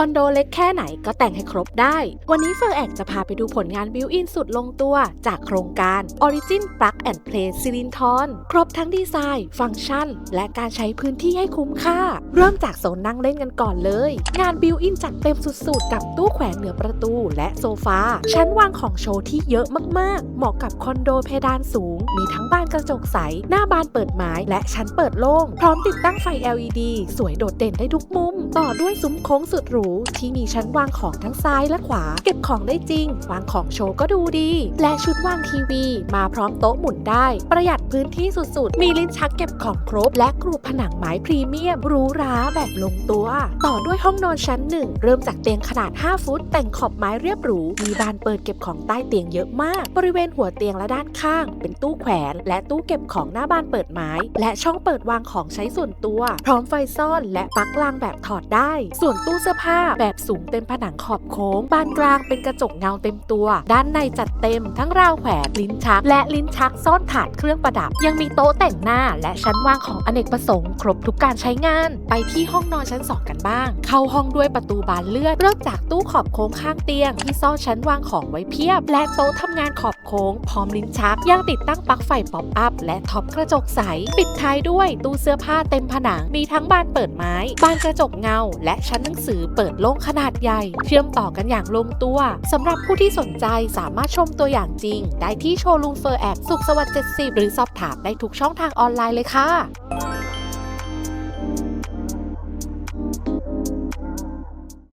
อนโดเล็กแค่ไหนก็แต่งให้ครบได้ วันนี้เฟอร์แอกจะพาไปดูผลงานบิวอินสุดลงตัว จากโครงการ Origin Plug and Play ซิลินทอนครบทั้งดีไซน์ ฟังก์ชัน และการใช้พื้นที่ให้คุ้มค่า เริ่มจากโซนนั่งเล่นกันก่อนเลย งานบิวอินจัดเต็มสุดๆ กับตู้แขวนเหนือประตูและโซฟา ชั้นวางของโชว์ที่เยอะมากๆ เหมาะกับคอนโดเพดานสูง มีทั้งบานกระจกใส หน้าบานเปิดไม้ และชั้นเปิดโล่ง พร้อมติดตั้งไฟ LED สวยโดดเด่นได้ทุกมุม ต่อด้วยซุ้มโค้งสุดหรู ที่มีชั้นวางของทั้งซ้ายและขวา เก็บของได้จริง วางของโชว์ก็ดูดี และชุดวางทีวี มาพร้อมโต๊ะหมุนได้ ประหยัดพื้นที่สุดๆ มีลิ้นชักเก็บของครบ และกรูผนังไม้พรีเมียมรูหราแบบลงตัว ต่อด้วยห้องนอนชั้นหนึ่งเริ่มจากเตียงขนาด 5 ฟุต แต่งขอบไม้เรียบหรู มีบานเปิดเก็บของใต้เตียงเยอะมาก บริเวณหัวเตียงและด้านข้าง เป็นตู้แขวน และตู้เก็บของหน้าบานเปิดไม้ และช่องเปิดวางของใช้ส่วนตัว พร้อมไฟซ่อน และปลั๊กลางแบบถอดได้ ส่วนตู้เสื้อผ้าแบบสูงเต็มผนังขอบโค้ง บานกลางเป็นกระจกเงาเต็มตัว ด้านในจัดเต็มทั้งราวแขวนลิ้นชัก และลิ้นชักซ่อนถาดเครื่องประดับ ยังมีโต๊ะแต่งหน้าและชั้นวางของอเนกประสงค์ ครบทุกการใช้งานไปที่ห้องนอนชั้น 2 กันบ้าง เข้าห้องด้วยประตูบานเลื่อนเริ่มจากตู้ขอบโค้งข้างเตียง ที่ซ่อนชั้นวางของไว้เพียบ และโต๊ะทำงานขอบโค้ง พร้อมลิ้นชักยังติดตั้งปลั๊กไฟป๊อปอัพและท็อปกระจกใส ปิดท้ายด้วยตู้เสื้อผ้าเต็มผนังมีทั้งบานเปิดไม้ บานกระจกเงา และชั้นหนังสือเปิดโล่งขนาดใหญ่ เชื่อมต่อกันอย่างลงตัวสำหรับผู้ที่สนใจสามารถชมตัวอย่างจริง ได้ที่โชว์รูมเฟอร์แอกสุขวัสดิ์70 หรือสอบถามได้ทุกช่องทางออนไลน์เลยค่ะ